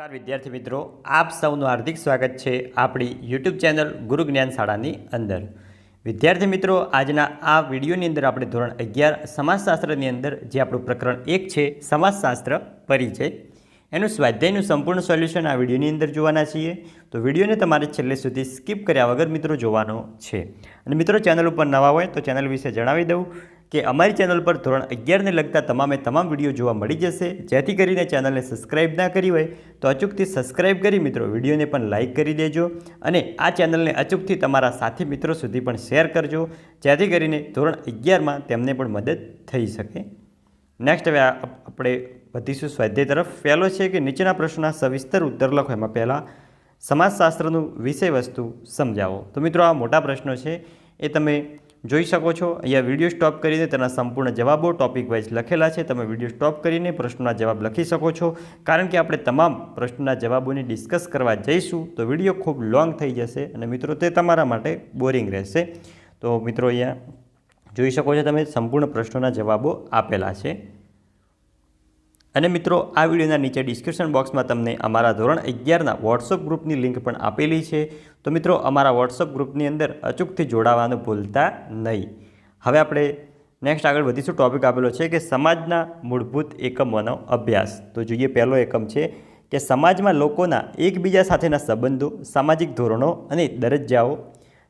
નમસ્કાર, વિદ્યાર્થી મિત્રો. આપ સૌનું હાર્દિક સ્વાગત છે આપણી યુટ્યુબ ચેનલ ગુરુ જ્ઞાન શાળાની અંદર. વિદ્યાર્થી મિત્રો, આજના આ વિડીયોની અંદર આપણે ધોરણ અગિયાર સમાજશાસ્ત્રની અંદર જે આપણું પ્રકરણ એક છે, સમાજશાસ્ત્ર પરિચય, એનું સ્વાધ્યાયનું સંપૂર્ણ સોલ્યુશન આ વિડીયોની અંદર જોવાના છીએ. તો વિડીયોને તમારે છેલ્લે સુધી સ્કીપ કર્યા વગર મિત્રો જોવાનો છે. અને મિત્રો, ચેનલ ઉપર નવા હોય તો ચેનલ વિશે જણાવી દઉં. કે અમારી ચેનલ પર ધોરણ અગિયારને લગતા તમામે તમામ વીડિયો જોવા મળી જશે. જેથી કરીને ચેનલને સબસ્ક્રાઇબ ના કરી હોય તો અચૂકથી સબસ્ક્રાઇબ કરી મિત્રો વિડીયોને પણ લાઇક કરી દેજો અને આ ચેનલને અચૂકથી તમારા સાથી મિત્રો સુધી પણ શેર કરજો. જેથી કરીને ધોરણ અગિયારમાં તેમને પણ મદદ થઈ શકે. નેક્સ્ટ હવે આપણે વધીશું સ્વાધ્યાય તરફ. પહેલો છે કે નીચેના પ્રશ્નના સવિસ્તર ઉત્તર લખો. એમાં પહેલાં સમાજશાસ્ત્રનું વિષય વસ્તુ સમજાવો. તો મિત્રો આ મોટા પ્રશ્નો છે. એ તમે જોઈ શકો છો. અહીંયા વીડિયો સ્ટોપ કરીને તેના સંપૂર્ણ જવાબો ટોપિક વાઇઝ લખેલા છે. તમે વીડિયો સ્ટોપ કરીને પ્રશ્નોના જવાબ લખી શકો છો. કારણ કે આપણે તમામ પ્રશ્નોના જવાબોની ડિસ્કસ કરવા જઈશું તો વીડિયો ખૂબ લોંગ થઈ જશે અને મિત્રો તે તમારા માટે બોરિંગ રહેશે. તો મિત્રો અહીંયા જોઈ શકો છો તમે સંપૂર્ણ પ્રશ્નોના જવાબો આપેલા છે. અને મિત્રો, આ વિડીયોના નીચે ડિસ્ક્રિપ્શન બોક્સમાં તમને અમારા ધોરણ અગિયારના વોટ્સઅપ ગ્રુપની લિંક પણ આપેલી છે. તો મિત્રો, અમારા વોટ્સઅપ ગ્રુપની અંદર અચૂકથી જોડાવાનું ભૂલતા નહીં. હવે આપણે નેક્સ્ટ આગળ વધીશું. ટોપિક આપેલો છે કે સમાજના મૂળભૂત એકમોનો અભ્યાસ. તો જોઈએ, પહેલો એકમ છે કે સમાજમાં લોકોના એકબીજા સાથેના સંબંધો, સામાજિક ધોરણો અને દરજ્જાઓ,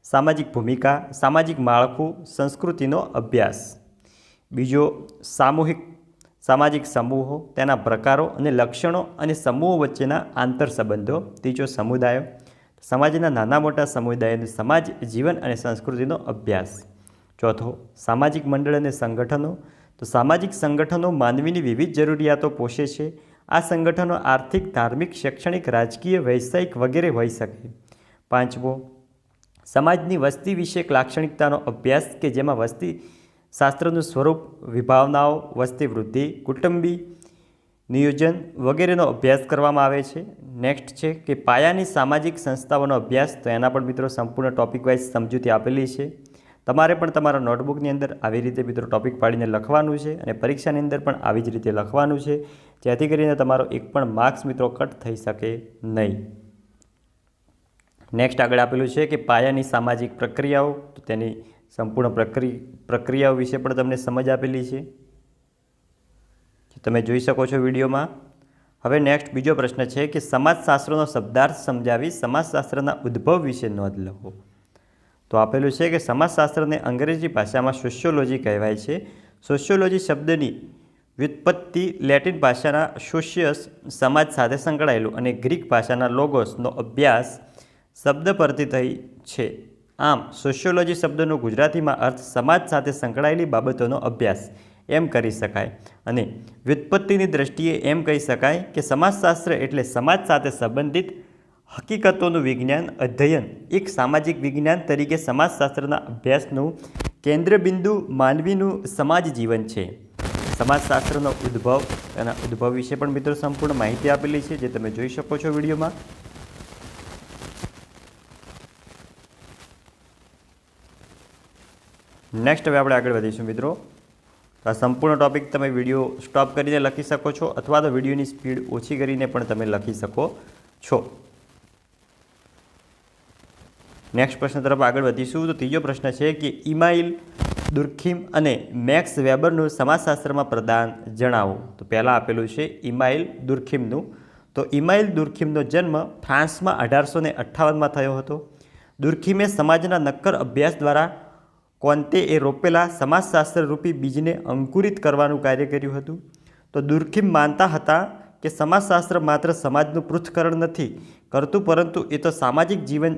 સામાજિક ભૂમિકા, સામાજિક માળખું, સંસ્કૃતિનો અભ્યાસ. બીજો, સામૂહિક સામાજિક સમૂહો, તેના પ્રકારો અને લક્ષણો અને સમૂહો વચ્ચેના આંતર સંબંધો ત્રીજો સમુદાયો, સમાજના નાના મોટા સમુદાયોનું સમાજ, જીવન અને સંસ્કૃતિનો અભ્યાસ. ચોથો, સામાજિક મંડળ અને સંગઠનો. તો સામાજિક સંગઠનો માનવીની વિવિધ જરૂરિયાતો પોષે છે. આ સંગઠનો આર્થિક, ધાર્મિક, શૈક્ષણિક, રાજકીય વૈષયિક વગેરે હોઈ શકે. પાંચમો, સમાજની વસ્તી વિષયક લાક્ષણિકતાનો અભ્યાસ કે જેમાં વસ્તી શાસ્ત્રનું સ્વરૂપ, વિભાવનાઓ વસ્તી વૃદ્ધિ કુટુંબી નિયોજન વગેરેનો અભ્યાસ કરવામાં આવે છે. નેક્સ્ટ છે કે પાયાની સામાજિક સંસ્થાઓનો અભ્યાસ, તો એના પણ મિત્રો સંપૂર્ણ ટોપિક વાઇઝ સમજૂતી આપેલી છે. તમારે પણ તમારા નોટબુકની અંદર આવી રીતે મિત્રો ટોપિક પાડીને લખવાનું છે અને પરીક્ષાની અંદર પણ આવી જ રીતે લખવાનું છે, જેથી કરીને તમારો એક પણ માર્ક્સ મિત્રો કટ થઈ શકે નહીં. નેક્સ્ટ આગળ આપેલું છે કે પાયાની સામાજિક પ્રક્રિયાઓ, તો તેની સંપૂર્ણ પ્રક્રિ, પ્રક્રિયાઓ વિશે પણ તમને સમજ આપેલી છે? તમે જોઈ શકો છો વિડીયોમાં. હવે નેક્સ્ટ બીજો પ્રશ્ન છે કે સમાજશાસ્ત્રનો શબ્દાર્થ સમજાવી સમાજશાસ્ત્રના ઉદ્ભવ વિશે નોંધ લખો. તો આપેલું છે કે સમાજશાસ્ત્રને અંગ્રેજી ભાષામાં સોશિયોલોજી કહેવાય છે. સોશિયોલોજી શબ્દની વ્યુત્પત્તિ લેટિન ભાષાના સોશિયસ સમાજ સાથે સંકળાયેલું અને ગ્રીક ભાષાના લોગોસનો અભ્યાસ શબ્દ પરથી થઈ છે. આમ સોશિયોલોજી શબ્દનો ગુજરાતીમાં અર્થ સમાજ સાથે સંકળાયેલી બાબતોનો અભ્યાસ. એમ કરી શકાય. અને વ્યુત્પત્તિની દ્રષ્ટિએ એમ કહી શકાય કે સમાજશાસ્ત્ર એટલે સમાજ સાથે સંબંધિત હકીકતોનું વિજ્ઞાન અધ્યયન. એક સામાજિક વિજ્ઞાન તરીકે સમાજશાસ્ત્રના અભ્યાસનું કેન્દ્રબિંદુ માનવીનું સમાજ જીવન છે. સમાજશાસ્ત્રનો ઉદ્ભવ એના ઉદ્ભવ વિશે પણ મિત્રો સંપૂર્ણ માહિતી આપેલી છે, જે તમે જોઈ શકો છો વિડીયોમાં. નેક્સ્ટ હવે આપણે આગળ વધીશું મિત્રો. તો આ સંપૂર્ણ ટોપિક તમે વીડિયો સ્ટોપ કરીને લખી શકો છો અથવા તો વિડીયોની સ્પીડ ઓછી કરીને પણ તમે લખી શકો છો. નેક્સ્ટ પ્રશ્ન તરફ આગળ વધીશું. તો ત્રીજો પ્રશ્ન છે કે ઇમાઇલ દુર્ખીમ અને મેક્સ વેબરનું સમાજશાસ્ત્રમાં પ્રદાન જણાવો. તો પહેલાં આપેલું છે ઇમાઇલ દુર્ખીમનું. તો ઇમાઇલ દુર્ખીમનો જન્મ ફ્રાન્સમાં અઢારસો ને અઠ્ઠાવનમાં થયો હતો. દુર્ખીમે સમાજના નક્કર અભ્યાસ દ્વારા કોન્તે એ રોપેલા સમાજશાસ્ત્ર રૂપી બીજને અંકુરિત કરવાનું કાર્ય કર્યું હતું? તો દુર્ખીમ માનતા હતા કે સમાજશાસ્ત્ર માત્ર સમાજનું પૃથ્થકરણ નથી, કરતું પરંતુ એ તો સામાજિક જીવન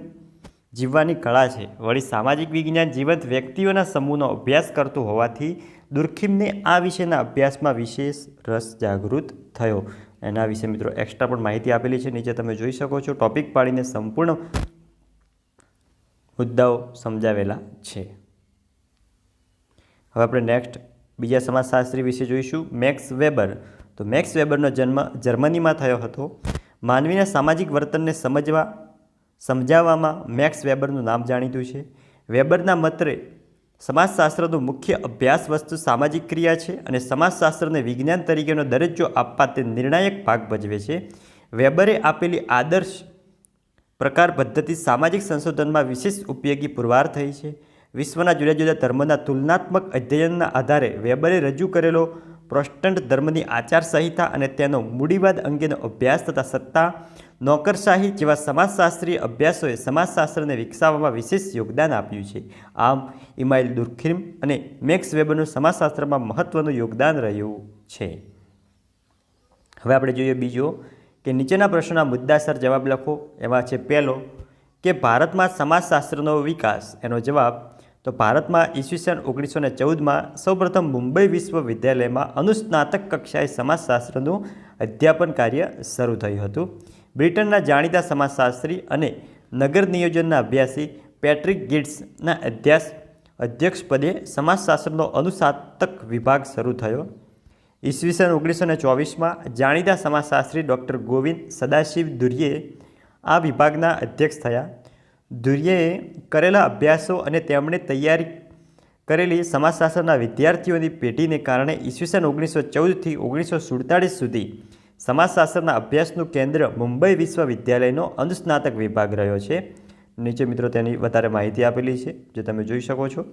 જીવવાની કળા છે. વળી સામાજિક વિજ્ઞાન જીવંત વ્યક્તિઓના સમૂહનો અભ્યાસ કરતું હોવાથી દુર્ખીમને આ વિશેના અભ્યાસમાં વિશેષ રસ જાગૃત થયો. એના વિશે મિત્રો એક્સ્ટ્રા પણ માહિતી આપેલી છે. નીચે તમે જોઈ શકો છો. ટોપિક પાડીને સંપૂર્ણ મુદ્દાઓ સમજાવેલા છે. હવે આપણે નેક્સ્ટ બીજા સમાજશાસ્ત્રી વિશે જોઈશું. Max Weber. તો મેક્સ વેબરનો જન્મ જર્મનીમાં થયો હતો. માનવીના સામાજિક વર્તનને સમજવા, સમજાવવામાં મેક્સ વેબરનું નામ જાણીતું છે. વેબરના મતે સમાજશાસ્ત્રનો મુખ્ય અભ્યાસ વસ્તુ સામાજિક ક્રિયા છે અને સમાજશાસ્ત્રને વિજ્ઞાન તરીકેનો દરજ્જો આપવા તે નિર્ણાયક ભાગ ભજવે છે. વેબરે આપેલી આદર્શ પ્રકાર પદ્ધતિ સામાજિક સંશોધનમાં વિશેષ ઉપયોગી પુરવાર થઈ છે. વિશ્વના જુદા જુદા ધર્મના તુલનાત્મક અધ્યયનના આધારે વેબરે રજૂ કરેલો પ્રોસ્ટન્ટ ધર્મની આચારસંહિતા અને તેનો મૂડીવાદ અંગેનો અભ્યાસ તથા સત્તા, નોકરશાહી જેવા સમાજશાસ્ત્રીય અભ્યાસોએ સમાજશાસ્ત્રને વિકસાવવામાં વિશેષ યોગદાન આપ્યું છે. આમ ઇમાઇલ દુર્ખીમ અને મેક્સ વેબરનું સમાજશાસ્ત્રમાં મહત્ત્વનું યોગદાન રહ્યું છે. હવે આપણે જોઈએ બીજો કે નીચેના પ્રશ્નોના મુદ્દાસર જવાબ લખો. એમાં છે પહેલો કે ભારતમાં સમાજશાસ્ત્રનો વિકાસ? એનો જવાબ તો ભારતમાં ઈસવીસન ઓગણીસો ને ચૌદમાં સૌપ્રથમ મુંબઈ વિશ્વવિદ્યાલયમાં અનુસ્નાતક કક્ષાએ સમાજશાસ્ત્રનું અધ્યાપન કાર્ય શરૂ થયું હતું. બ્રિટનના જાણીતા સમાજશાસ્ત્રી અને નગર નિયોજનના અભ્યાસી પેટ્રિક ગિટ્સના અધ્યાસ અધ્યક્ષપદે સમાજશાસ્ત્રનો અનુસ્નાતક વિભાગ શરૂ થયો. ઈસવીસન ઓગણીસો ને ચોવીસમાં જાણીતા સમાજશાસ્ત્રી ડૉક્ટર ગોવિંદ સદાશિવ દુરીએ આ વિભાગના અધ્યક્ષ થયા. દુર્યેએ કરેલા અભ્યાસો અને તેમણે તૈયારી કરેલી સમાજશાસ્ત્રના વિદ્યાર્થીઓની પેઢીને કારણે ઈસવીસન ઓગણીસો ચૌદથી ઓગણીસો સુડતાળીસ સુધી સમાજશાસ્ત્રના અભ્યાસનું કેન્દ્ર મુંબઈ વિશ્વવિદ્યાલયનો અનુસ્નાતક વિભાગ રહ્યો છે. નીચે મિત્રો તેની વધારે માહિતી આપેલી છે, જે તમે જોઈ શકો છો.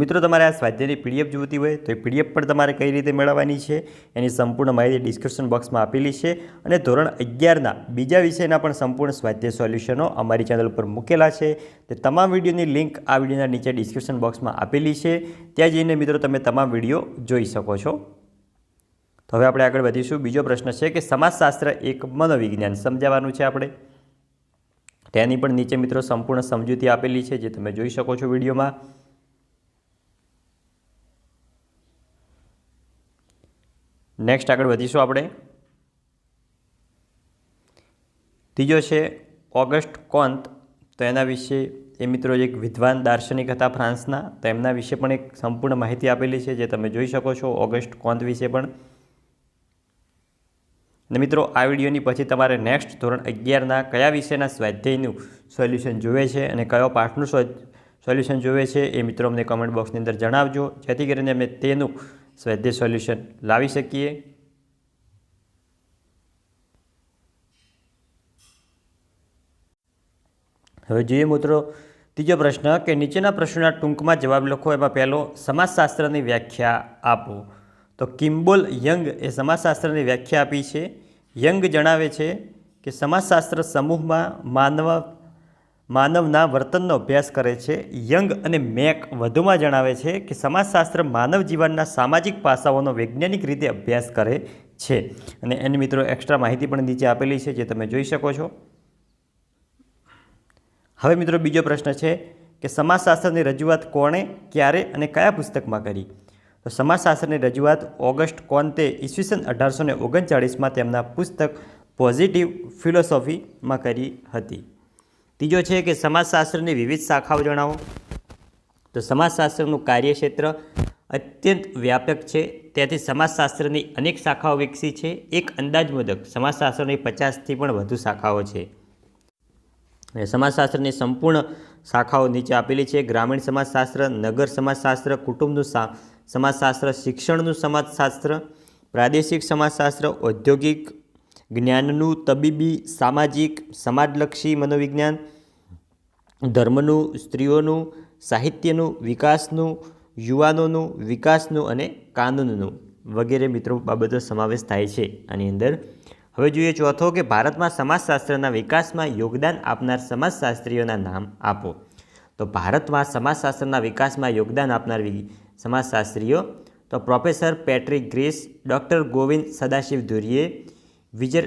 મિત્રો, તમારે આ સ્વાધ્યાયની પીડીએફ જોતી હોય તો એ પીડીએફ પણ તમારે કઈ રીતે મેળવવાની છે, એની સંપૂર્ણ માહિતી ડિસ્ક્રિપ્શન બોક્સમાં આપેલી છે અને ધોરણ અગિયારના બીજા વિષયના પણ સંપૂર્ણ સ્વાધ્યાય સોલ્યુશનો અમારી ચેનલ ઉપર મૂકેલા છે. તે તમામ વિડીયોની લિંક આ વિડીયોના નીચે ડિસ્ક્રિપ્શન બોક્સમાં આપેલી છે. ત્યાં જઈને મિત્રો, તમે તમામ વીડિયો જોઈ શકો છો. તો હવે આપણે આગળ વધીશું. બીજો પ્રશ્ન છે કે સમાજશાસ્ત્ર એક મનોવિજ્ઞાન સમજાવવાનું છે આપણે. તેની પણ નીચે મિત્રો સંપૂર્ણ સમજૂતી આપેલી છે, જે તમે જોઈ શકો છો વિડીયોમાં. નેક્સ્ટ આગળ વધીશું આપણે. ત્રીજો છે ઓગસ્ટ કોન્ત તો એના વિશે એ મિત્રો એક વિદ્વાન દાર્શનિક હતા ફ્રાન્સના. તો એમના વિશે પણ એક સંપૂર્ણ માહિતી આપેલી છે, જે તમે જોઈ શકો છો ઓગસ્ટ કોન્ત વિશે પણ. અને મિત્રો, આ વિડીયોની પછી તમારે નેક્સ્ટ ધોરણ અગિયારના કયા વિષયના સ્વાધ્યાયનું સોલ્યુશન જોવે છે અને કયો પાઠનું સોલ્યુશન જોવે છે એ મિત્રો અમને કમેન્ટ બોક્સની અંદર જણાવજો. જેથી કરીને અમે તેનું સ્વાધ્યાય સોલ્યુશન લાવી શકીએ? હવે જોઈએ મિત્રો, ત્રીજો પ્રશ્ન કે નીચેના પ્રશ્નોના ટૂંકમાં જવાબ લખો. એમાં પહેલો, સમાજશાસ્ત્રની વ્યાખ્યા આપો. તો કિમ્બોલ યંગ એ સમાજશાસ્ત્રની વ્યાખ્યા આપી છે. યંગ જણાવે છે કે સમાજશાસ્ત્ર સમૂહમાં માનવ માનવના વર્તનનો અભ્યાસ કરે છે. યંગ અને મેક વધુમાં જણાવે છે કે સમાજશાસ્ત્ર માનવ જીવનના સામાજિક પાસાઓનો વૈજ્ઞાનિક રીતે અભ્યાસ કરે છે. અને એની મિત્રો એક્સ્ટ્રા માહિતી પણ નીચે આપેલી છે જે તમે જોઈ શકો છો. હવે મિત્રો બીજો પ્રશ્ન છે કે સમાજશાસ્ત્રની રજૂઆત કોણે, ક્યારે અને કયા પુસ્તકમાં કરી? તો સમાજશાસ્ત્રની રજૂઆત ઓગસ્ટ કોન્તે ઈસવીસન અઢારસો ઓગણચાળીસમાં તેમના પુસ્તક પોઝિટિવ ફિલોસોફીમાં કરી હતી. ત્રીજો છે કે સમાજશાસ્ત્રની વિવિધ શાખાઓ જણાવો. તો સમાજશાસ્ત્રનું કાર્યક્ષેત્ર અત્યંત વ્યાપક છે. ત્યાંથી સમાજશાસ્ત્રની અનેક શાખાઓ વિકસી છે. એક અંદાજ મુજબ સમાજશાસ્ત્રની પચાસથી પણ વધુ શાખાઓ છે. અને સમાજશાસ્ત્રની સંપૂર્ણ શાખાઓ નીચે આપેલી છે. ગ્રામીણ સમાજશાસ્ત્ર, નગર સમાજશાસ્ત્ર, કુટુંબનું સમાજશાસ્ત્ર, શિક્ષણનું સમાજશાસ્ત્ર, પ્રાદેશિક સમાજશાસ્ત્ર, ઔદ્યોગિક જ્ઞાનનું તબીબી, સામાજિક, સમાજલક્ષી મનોવિજ્ઞાન, ધર્મનું, સ્ત્રીઓનું, સાહિત્યનું, વિકાસનું, યુવાનોનું, વિકાસનું અને કાનૂનનું વગેરે મિત્રો બાબતો સમાવેશ થાય છે આની અંદર. હવે જોઈએ ચોથો કે ભારતમાં સમાજશાસ્ત્રના વિકાસમાં યોગદાન આપનાર સમાજશાસ્ત્રીઓના નામ આપો. તો ભારતમાં સમાજશાસ્ત્રના વિકાસમાં યોગદાન આપનાર સમાજશાસ્ત્રીઓ, તો પ્રોફેસર પેટ્રિક ગ્રીસ, ડૉક્ટર ગોવિંદ સદાશિવ ધુરીએ વિજય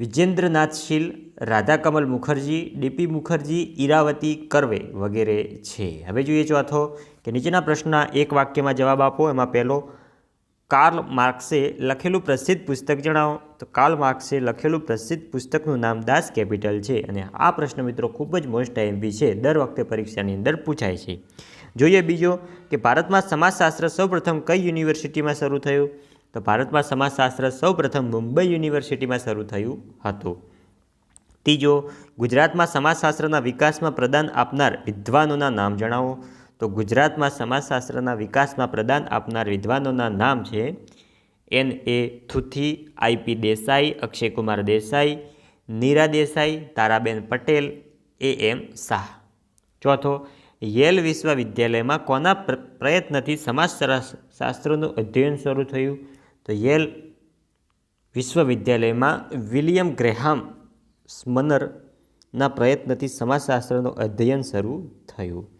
વિજેન્દ્રનાથ શીલ, રાધાકમલ મુખર્જી, ડીપી મુખર્જી, ઈરાવતી કરવે વગેરે છે. હવે જોઈએ ચોથો કે નીચેના પ્રશ્નના એક વાક્યમાં જવાબ આપો. એમાં પહેલો, કાર્લ માર્ક્સે લખેલું પ્રસિદ્ધ પુસ્તક જણાવો. તો કાર્લ માર્ક્સે લખેલું પ્રસિદ્ધ પુસ્તકનું નામ દાસ કેપિટલ છે અને આ પ્રશ્ન મિત્રો ખૂબ જ મોસ્ટ એમપી છે. દર વખતે પરીક્ષાની અંદર પૂછાય છે. જોઈએ બીજો કે ભારતમાં સમાજશાસ્ત્ર સૌપ્રથમ કઈ યુનિવર્સિટીમાં શરૂ થયું? તો ભારતમાં સમાજશાસ્ત્ર સૌપ્રથમ મુંબઈ યુનિવર્સિટીમાં શરૂ થયું હતું. ત્રીજો, ગુજરાતમાં સમાજશાસ્ત્રના વિકાસમાં પ્રદાન આપનાર વિદ્વાનોના નામ જણાવો. તો ગુજરાતમાં સમાજશાસ્ત્રના વિકાસમાં પ્રદાન આપનાર વિદ્વાનોના નામ છે N A Thoothi IP Desai Akshaykumar Desai Neera Desai, Taraben Patel, A M Shah. ચોથો, યેલ વિશ્વવિદ્યાલયમાં કોના પ્ર- પ્રયત્નથી સમાજશાસ્ત્રનું અધ્યયન શરૂ થયું? તો યેલ વિશ્વવિદ્યાલયમાં વિલિયમ ગ્રેહામ સ્મનરના પ્રયત્નથી સમાજશાસ્ત્રનું અધ્યયન શરૂ થયું.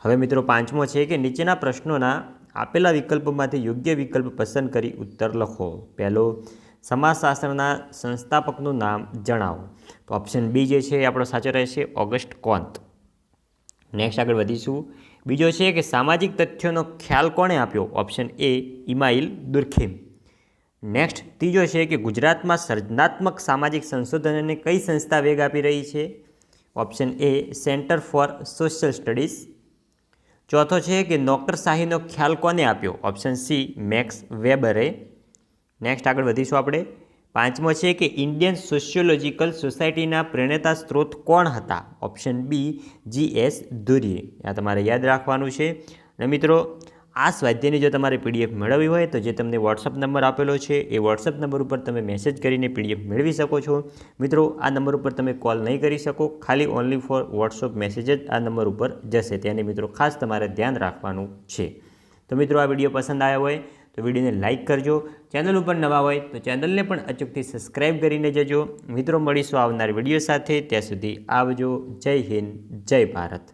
હવે મિત્રો પાંચમો છે કે નીચેના પ્રશ્નોના આપેલા વિકલ્પોમાંથી યોગ્ય વિકલ્પ પસંદ કરી ઉત્તર લખો. પહેલો, સમાજશાસ્ત્રના સંસ્થાપકનું નામ જણાવો. તો ઓપ્શન બી જે છે એ આપણો સાચો રહેશે, ઓગસ્ટ કોંત. નેક્સ્ટ આગળ વધીશું. બીજો છે કે સામાજિક તથ્યોનો ખ્યાલ કોણે આપ્યો? Option A, ઇમાઇલ દુર્ખેમ. નેક્સ્ટ ત્રીજો છે કે ગુજરાતમાં સર્જનાત્મક સામાજિક સંશોધનને કઈ સંસ્થા વેગ આપી રહી છે? Option A centre for social studies ચોથો છે કે નોકરશાહીનો ખ્યાલ કોને આપ્યો? ઓપ્શન સી મેક્સ વેબરે નેક્સ્ટ આગળ વધીશું આપણે. પાંચમો છે કે ઇન્ડિયન સોશિયોલોજીકલ સોસાયટીના પ્રેરણાતા સ્ત્રોત કોણ હતા? Option B G S Dhuri આ તમારે યાદ રાખવાનું છે. અને મિત્રો આ સ્વાધ્યાયની જો તમારે પીડીએફ મેળવવી હોય તો જે તમને વોટ્સઅપ નંબર આપેલો છે, એ વોટ્સઅપ નંબર ઉપર તમે મેસેજ કરીને પીડીએફ મેળવી શકો છો. મિત્રો, આ નંબર ઉપર તમે કોલ નહીં કરી શકો, ખાલી ઓનલી ફોર વોટ્સઅપ મેસેજ જ આ નંબર ઉપર જશે. તેને મિત્રો ખાસ તમારે ધ્યાન રાખવાનું છે. તો મિત્રો, આ વીડિયો પસંદ આવ્યો હોય તો વિડીયોને લાઇક કરજો. ચેનલ ઉપર નવા હોય તો ચેનલને પણ અચૂકથી સબસ્ક્રાઈબ કરીને જજો. મિત્રો, મળીશું આવનાર વીડિયો સાથે. ત્યાં સુધી આવજો. જય હિન્દ, જય ભારત.